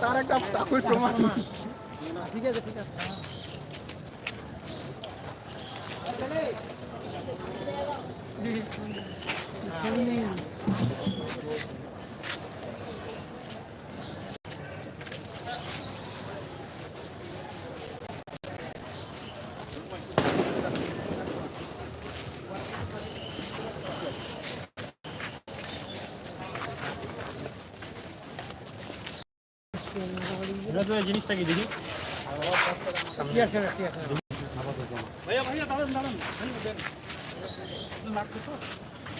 তার একটা প্রমাণ ঠিক আছে ঠিক আছে মাছটা দেখি?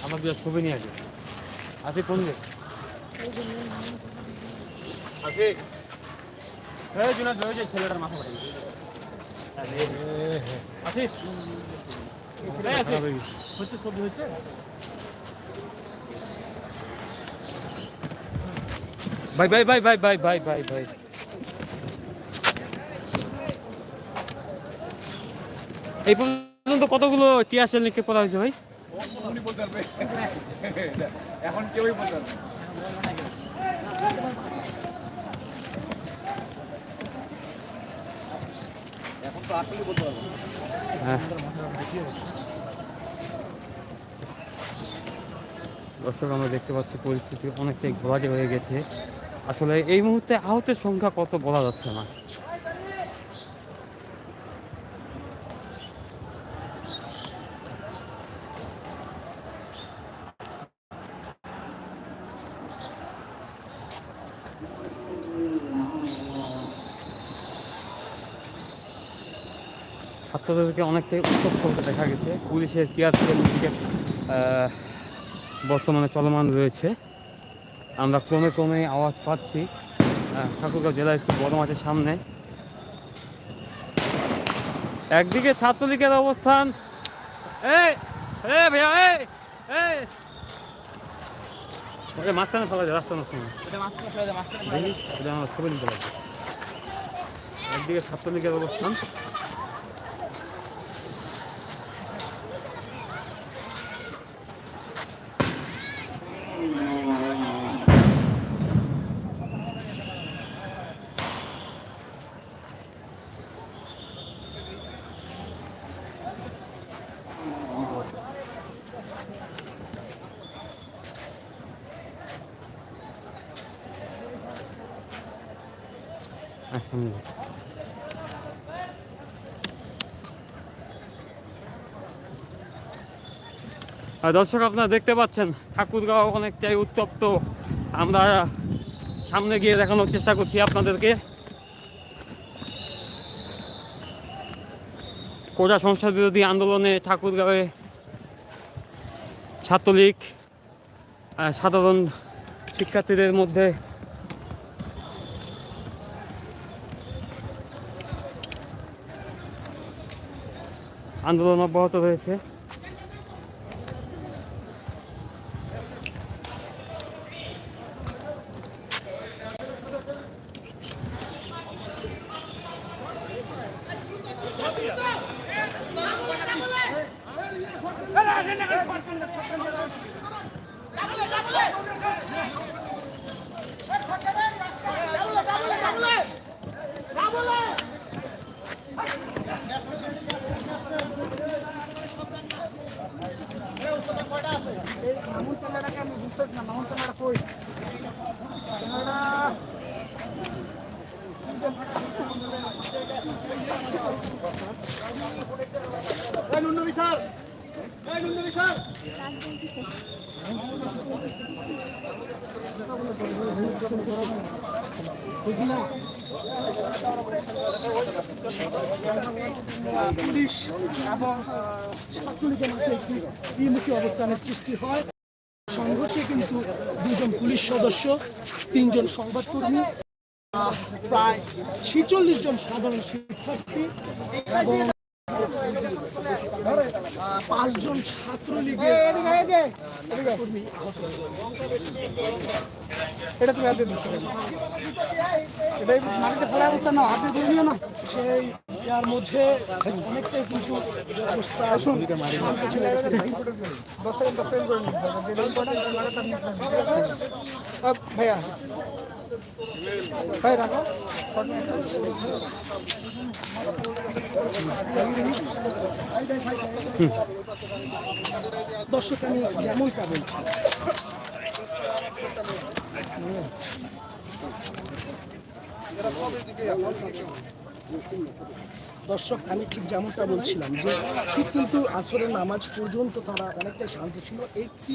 আমার দুটো ছবি নিয়ে আসি। আসি কোন দিক আসি। হ্যাঁ যে ছেলেটার মাথা পাঠাই ভাই হচ্ছে ভাই হচ্ছে ভাই ভাই ভাই ভাই bye, bye, bye, bye. এই পর্যন্ত কতগুলো টিয়াশাল নিক্ষেপ করা হয়েছে ভাই? এখন কেউই বলতে পারবে না। এখন তো আসলে বলতে পারবে হ্যাঁ। দর্শক আমরা দেখতে পাচ্ছি পরিস্থিতি অনেকটাই ঘোরাটি হয়ে গেছে। আসলে এই মুহূর্তে আহতের সংখ্যা কত বলা যাচ্ছে না। ছাত্রদেরকে অনেকটাই উত্তপ্ত হতে দেখা গেছে। পুলিশের কেয়ার নিক্ষেপ আহ, বর্তমানে চলমান রয়েছে। আমরা ক্রমে ক্রমে আওয়াজ পাচ্ছি ঠাকুরগাঁও জেলা স্কুল বড় মাঠের সামনে। একদিকে ছাত্রলীগের অবস্থান। এই ভাইয়া এই এই। মাঝখানে ফেলা যায় ছবি নিতে লাগবে একদিকে ছাত্রলীগের অবস্থান। দর্শক, আপনারা দেখতে পাচ্ছেন, ঠাকুরগাঁও অনেকটাই উত্তপ্ত। আমরা সামনে গিয়ে দেখানোর চেষ্টা করছি আপনাদেরকে। কোটা সংস্কার বিরোধী আন্দোলনে ঠাকুরগাঁওয়ে ছাত্রলীগ সাধারণ শিক্ষার্থীদের মধ্যে আন্দোলন অব্যাহত রয়েছে পুলিশ এবং আহ, ছাত্রলীগের মধ্যে একটি ত্রিমুখী অবস্থানের সৃষ্টি হয়। সংঘর্ষে কিন্তু দুজন পুলিশ সদস্য, তিনজন সংবাদকর্মী প্রায় ছেচল্লিশ জন সাধারণ শিক্ষার্থী এবং পাঁচজন ছাত্রলীগের এটা তুমি হাতে দিচ্ছ এটাই মাটিতে ফেলা অবস্থা না হাতে ধরে নিও না। সেই ইয়ার মধ্যে অনেকটাই কিন্তু অবস্থা নিয়ে ভাইয়া। দর্শক, আমি যেমনটা বলছি দর্শক, আমি ঠিক যেমনটা বলছিলাম যে ঠিক কিন্তু আসরের নামাজ পর্যন্ত তারা অনেকটাই শান্ত ছিল। একটি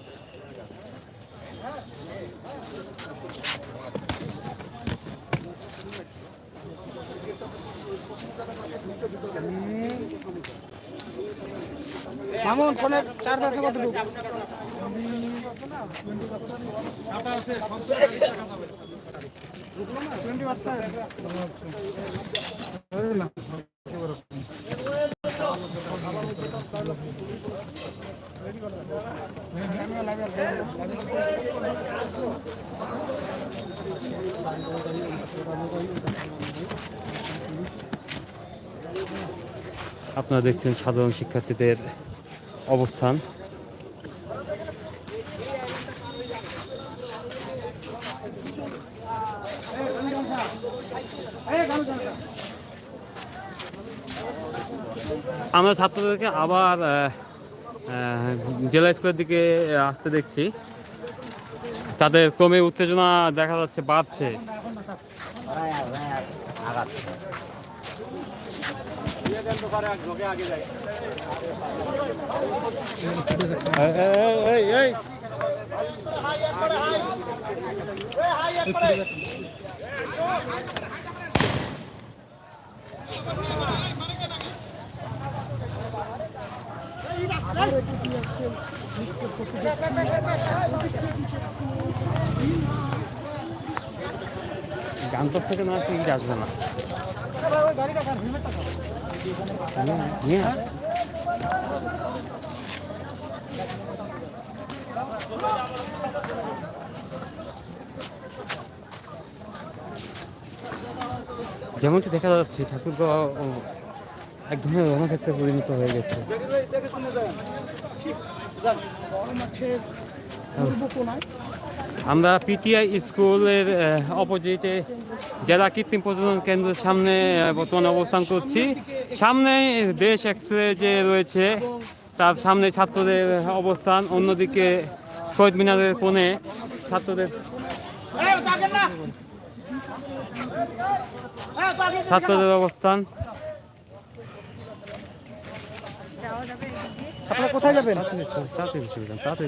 মামুন ফোনের চার্জ আছে কতটুকু? আপনারা দেখছেন সাধারণ শিক্ষার্থীদের অবস্থান। আমরা ছাত্রদেরকে আবার জেলা স্কুলের দিকে আসতে দেখছি। তাদের ক্রমে উত্তেজনা দেখা যাচ্ছে, বাড়ছে। গান্তর থেকে না ঠিক আসবে না। যেমনটি দেখা যাচ্ছে ঠাকুরগাঁও ও, এক ধরনের রণক্ষেত্রে পরিণত হয়ে গেছে। কোনায় আমরা পিটিআই স্কুলের অপোজিটে জেলা কৃত্রিম প্রজনন কেন্দ্রের সামনে বর্তমানে অবস্থান করছি। সামনে দেশ এক্সরে যে রয়েছে তার সামনে ছাত্রদের অবস্থান অন্যদিকে শহীদ মিনারের কোণে ছাত্রদের ছাত্রদের অবস্থান। আপনারা কোথায় যাবেন? তাড়াতাড়ি তাড়াতাড়ি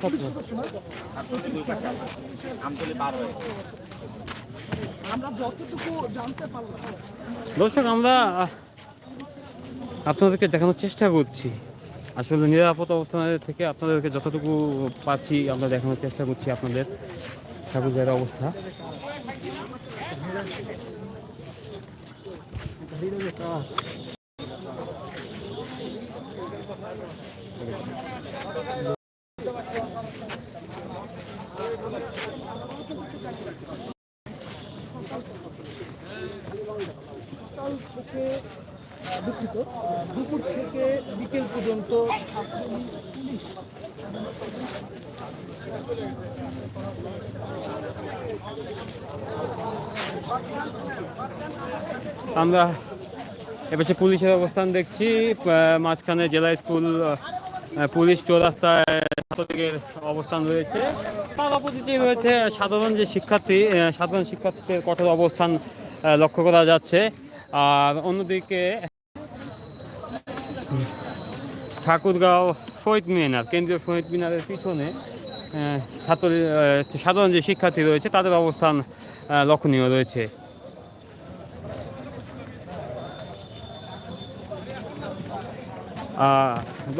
ছাত্র দর্শক, আমরা আপনাদেরকে দেখানোর চেষ্টা করছি। আসলে নিরাপদ অবস্থানের থেকে আপনাদেরকে যতটুকু পাচ্ছি, আমরা দেখানোর চেষ্টা করছি আপনাদের। ঠাকুরদের অবস্থা সকাল থেকে আহ, দুঃখিত দুপুর থেকে ছাত্রলীগ, আমরা এবার পুলিশের অবস্থান দেখছি মাঝখানে জেলা স্কুল পুলিশ চৌরাস্তায় অবস্থান রয়েছে। তার অপোজিটে রয়েছে সাধারণ যে শিক্ষার্থী সাধারণ শিক্ষার্থীদের কঠোর অবস্থান লক্ষ্য করা যাচ্ছে। আর অন্যদিকে ঠাকুরগাঁও শহীদ মিনার, কেন্দ্রীয় শহীদ মিনারের পিছনে ছাত্র সাধারণ যে শিক্ষার্থী রয়েছে, তাদের অবস্থান লক্ষণীয় রয়েছে।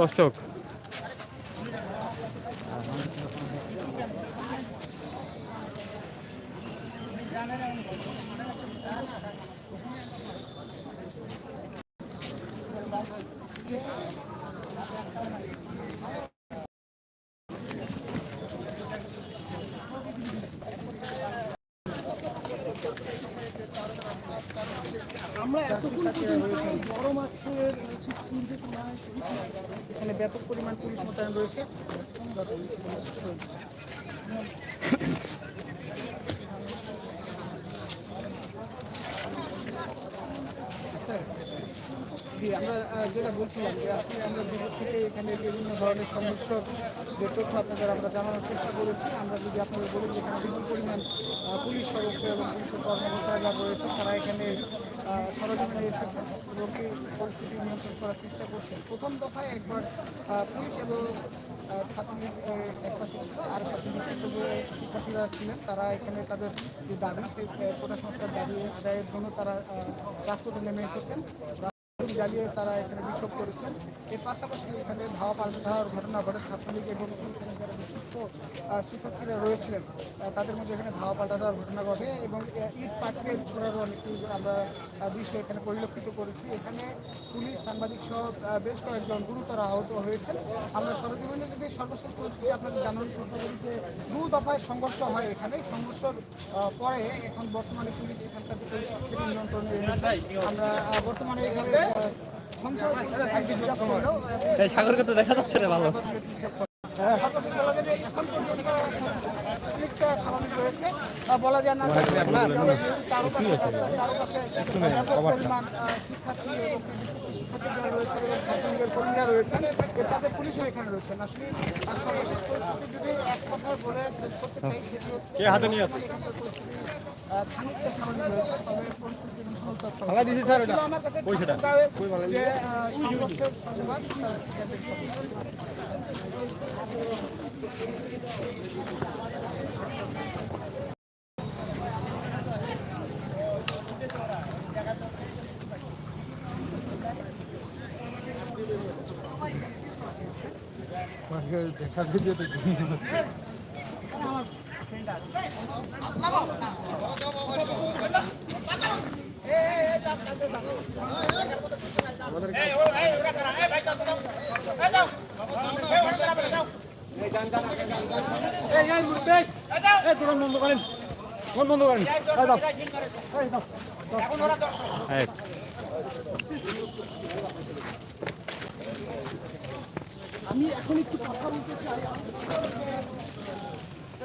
দর্শক এখানে ব্যাপক পরিমাণ পুলিশ মোতায়েন রয়েছে। আমরা যেটা বলছিলাম যে আসলে আমরা দুপুর থেকে এখানে বিভিন্ন ধরনের সমস্য যে তথ্য আপনাদের আমরা জানানোর চেষ্টা করেছি। আমরা যদি আপনাদের বলি যে এখানে বিপুল পরিমাণ পুলিশ সদস্য এবং পুলিশের কর্মকর্তারা রয়েছে, তারা এখানে সরজমিনে এবং এই পরিস্থিতি নিয়ন্ত্রণ করার চেষ্টা করছেন প্রথম দফায় একবার পুলিশ এবং ছাত্রলীগ আহ, ছিল। আর যে শিক্ষার্থীরা ছিলেন। তারা এখানে তাদের যে দাবি সেই কোটা সংস্কার দাবি জন্য তারা রাজপথে নেমে এসেছেন। জ্বালিয়ে তারা এখানে বিক্ষোভ করেছেন। এর পাশাপাশি এখানে ধাওয়া পাল্টার ঘটনা ঘটে। ছাত্রলীগ এবং শিক্ষার্থীরা রয়েছিলেন আহ, তাদের মধ্যে এখানে ধাওয়া পাল্টার ঘটনা ঘটে এবং ইট পাটকেল ছোড়ারও অনেকটি আমরা দৃশ্য এখানে পরিলক্ষিত করেছি। এখানে পুলিশ সাংবাদিক সহ বেশ কয়েকজন গুরুতর আহত হয়েছেন। আমরা সরজমিনে যদি সর্বশেষ পরিস্থিতি আপনাদের জানান করি যে দু দফায় সংঘর্ষ হয় এখানে। সংঘর্ষের পরে এখন বর্তমানে পুলিশ এখানকার যে পরিস্থিতি সেটি নিয়ন্ত্রণে এনেছে। আমরা বর্তমানে এখানে সাগরকে তো দেখা যাচ্ছে না ভালো। এখন পর্যন্ত অনেকটা স্বাভাবিক রয়েছে বলা যায় না চারপাশে চারপাশে শিক্ষার্থী এবং শিক্ষার্থী রয়েছে এবং ছাত্রলীগের কর্মীরা রয়েছেন এর সাথে পুলিশও এখানে রয়েছেন আসলে সর্বশেষ পরিস্থিতি যদি এক কথায় বলে শেষ করতে চাই সেটি খানিকটা স্বাভাবিক রয়েছে তবে পরিস্থিতি ভীষণ তথ্য দিছি স্যার ওটা। আমার কাছে ওই সেটা। যে আহ, সঙ্গে। এক আমি এখন একটু কথা বলতে চাই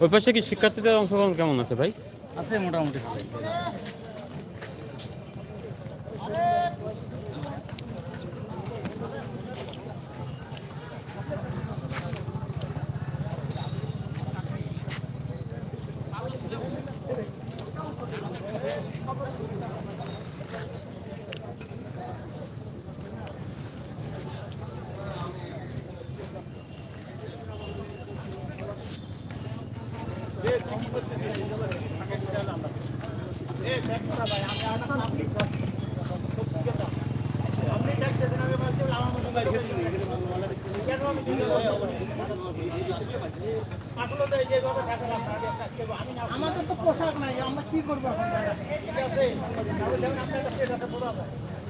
ওই পাশে কি শিক্ষার্থীদের অংশগ্রহণ কেমন আছে ভাই? আছে মোটামুটি।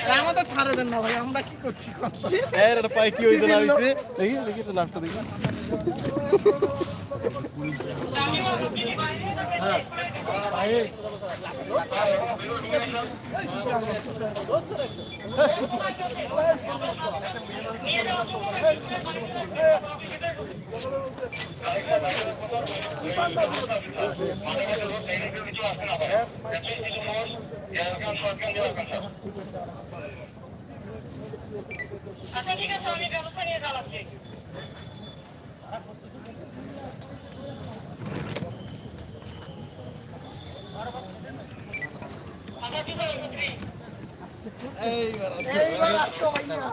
হ্যাঁ? আমাদের ছাড়ে দেন না ভাই আমরা কি করছি কত এর পায়ে কি হয়েছে না হয়েছে দেখি দেখি তো নামটা দেখি আচ্ছা ঠিক আছে আমি ব্যবস্থা নিয়ে আচ্ছা ঠিক আছে এইবার আসো ভাইয়া।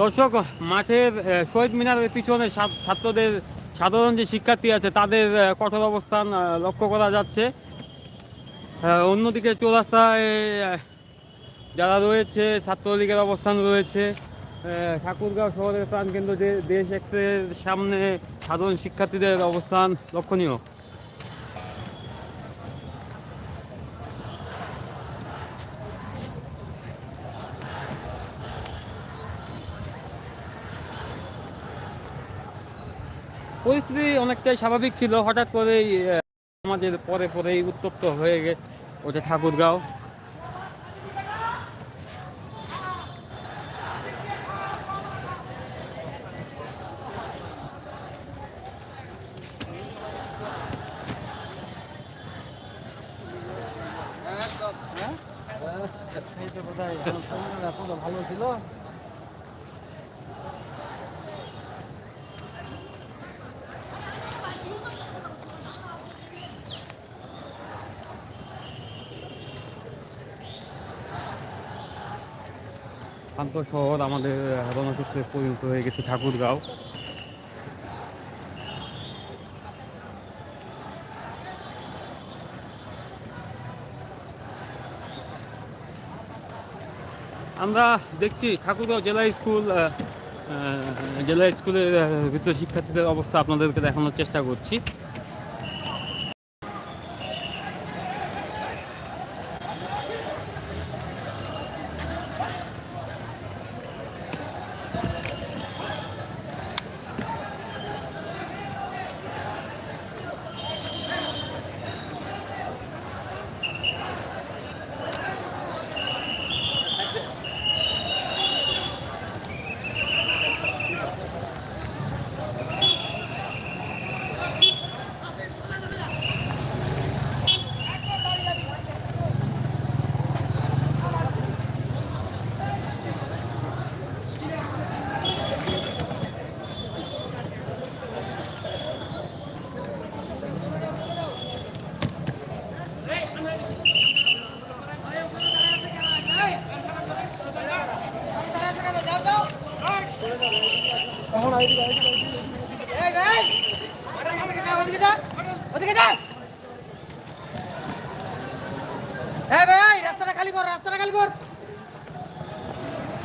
দর্শক মাঠের শহীদ মিনারের পিছনে ছাত্রদের সাধারণ যে শিক্ষার্থী আছে, তাদের কঠোর অবস্থান লক্ষ্য করা যাচ্ছে। অন্যদিকে চৌরাস্তায় যারা রয়েছে, ছাত্রলীগের অবস্থান রয়েছে ঠাকুরগাঁও শহরের প্রাণকেন্দ্র যে দেশ এক্সের সামনে সাধারণ শিক্ষার্থীদের অবস্থান লক্ষণীয় পরিস্থিতি অনেকটাই স্বাভাবিক ছিল। হঠাৎ করেই আমাদের পরে পরেই উত্তপ্ত হয়ে গেছে ওটা ঠাকুরগাঁও। ভালো ছিল। শহর আমাদের রণক্ষেত্রে পরিণত হয়ে গেছে ঠাকুরগাঁও। আমরা দেখছি ঠাকুরগাঁও জেলা স্কুল জেলা স্কুলের ভিতরে শিক্ষার্থীদের অবস্থা আপনাদেরকে দেখানোর চেষ্টা করছি। খালি কর রাস্তাটা খালি কর।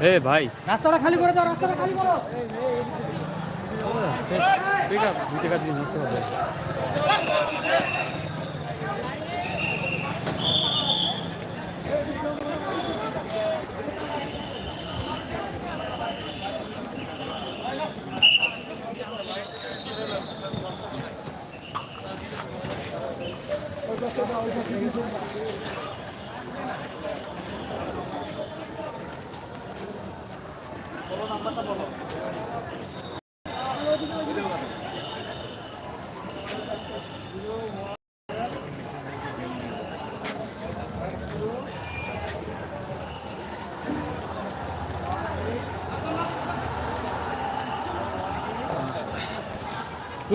এ ভাই। রাস্তাটা খালি করে দাও রাস্তাটা খালি করো। ঠিক আছে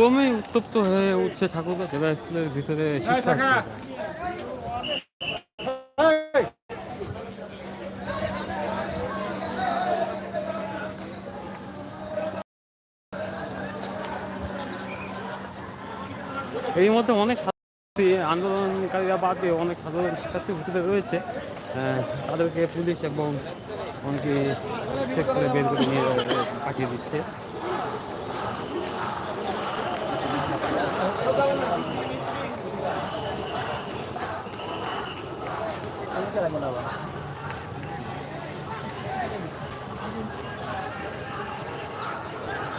ক্রমে উত্তপ্ত হয়ে উঠছে ঠাকুরগাঁ জেলা স্কুলের ভিতরে শিক্ষার্থী এর মধ্যে অনেক ছাত্রী আন্দোলনকারীরা বাদ অনেক সাধারণ শিক্ষার্থী ভিতরে রয়েছে। আহ, তাদেরকে পুলিশ এবং অনেকে চেক করে বের করে নিয়ে পাঠিয়ে দিচ্ছে।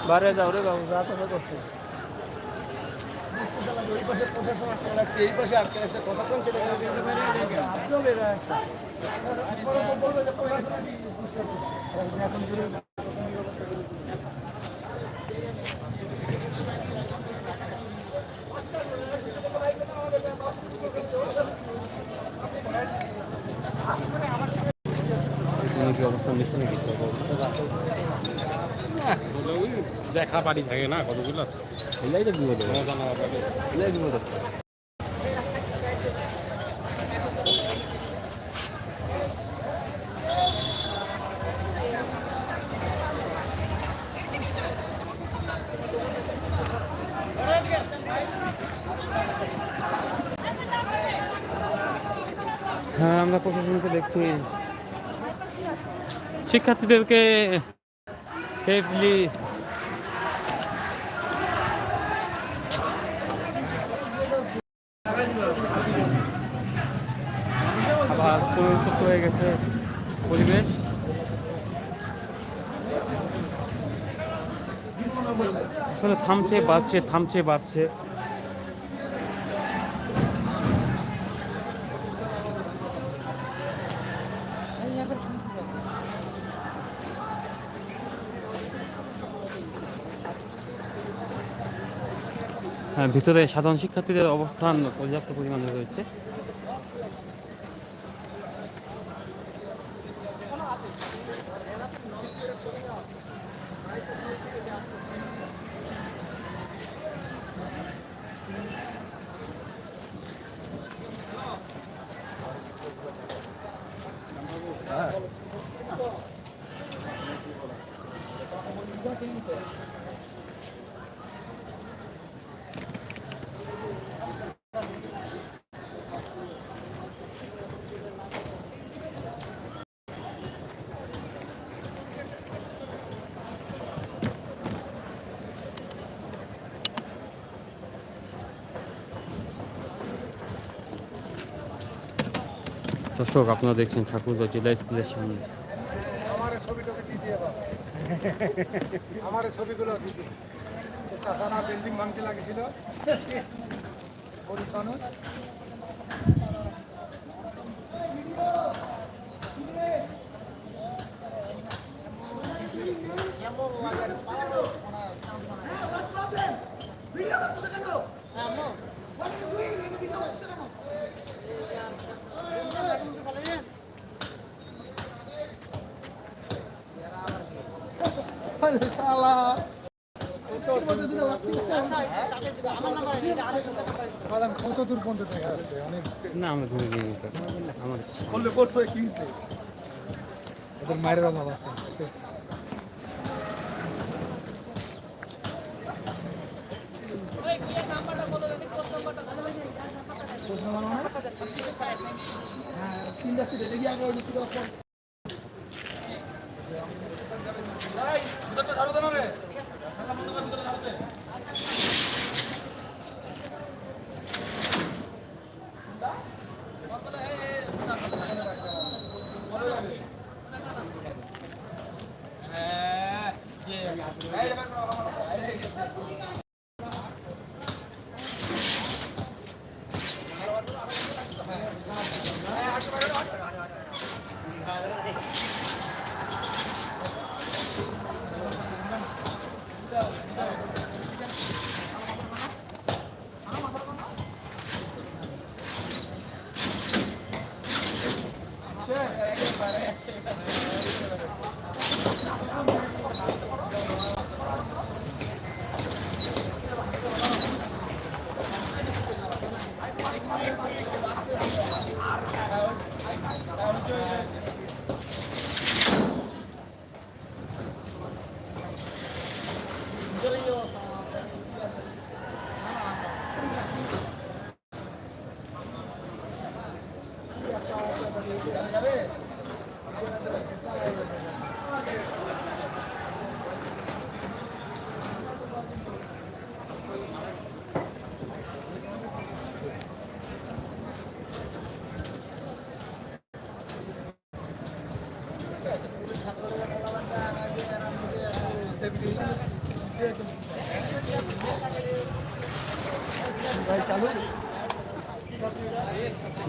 বাইরে যাও রে বাবু যা হবে করছে এই পাশে চলে তুমি কি অবস্থা নিচ্ছে নাকি দেখা বাড়ি থাকে না কতগুলো? এলাই তো বিপদ। এলাই বিপদ হ্যাঁ আমরা প্রশাসনকে দেখছি। শিক্ষার্থীদেরকে সেফলি আবার পরিবর্তিত হয়ে গেছে পরিবেশ। আসলে থামছে বাড়ছে থামছে বাড়ছে হ্যাঁ ভিতরে সাধারণ শিক্ষার্থীদের অবস্থান পর্যাপ্ত পরিমাণে রয়েছে। দর্শক আপনারা দেখছেন ঠাকুরগাঁও জেলা স্কুলের সামনে। আমার ছবিগুলো বিল্ডিং ভাঙতে লাগেছিল। মানুষ। কত দূর পর্যন্ত দেখা যাচ্ছে না আমরা ঘুরে নিয়ে আমার বললে করছে কি আছে। তিনটা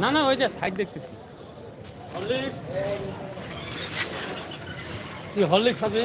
না না ওই যে সাইড দেখতেছি। কি হরলিক্স হবে?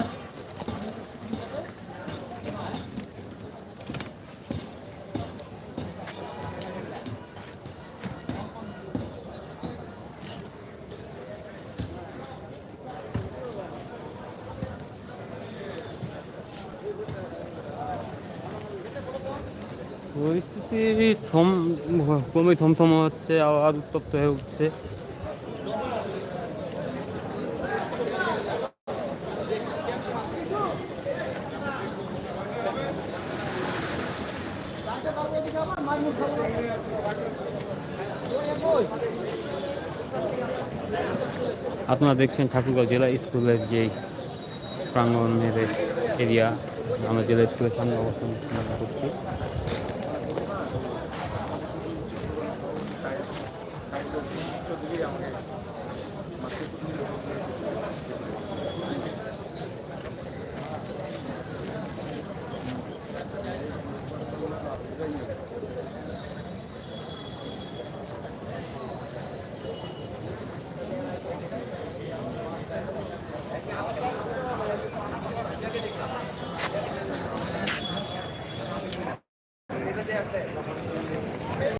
ক্রমে থমথম হচ্ছে আবার উত্তপ্ত হয়ে উঠছে। আপনারা দেখছেন ঠাকুরগাঁও জেলা স্কুলের যে প্রাঙ্গণের এরিয়া আমরা জেলা স্কুলের সামনে অবস্থান করছি।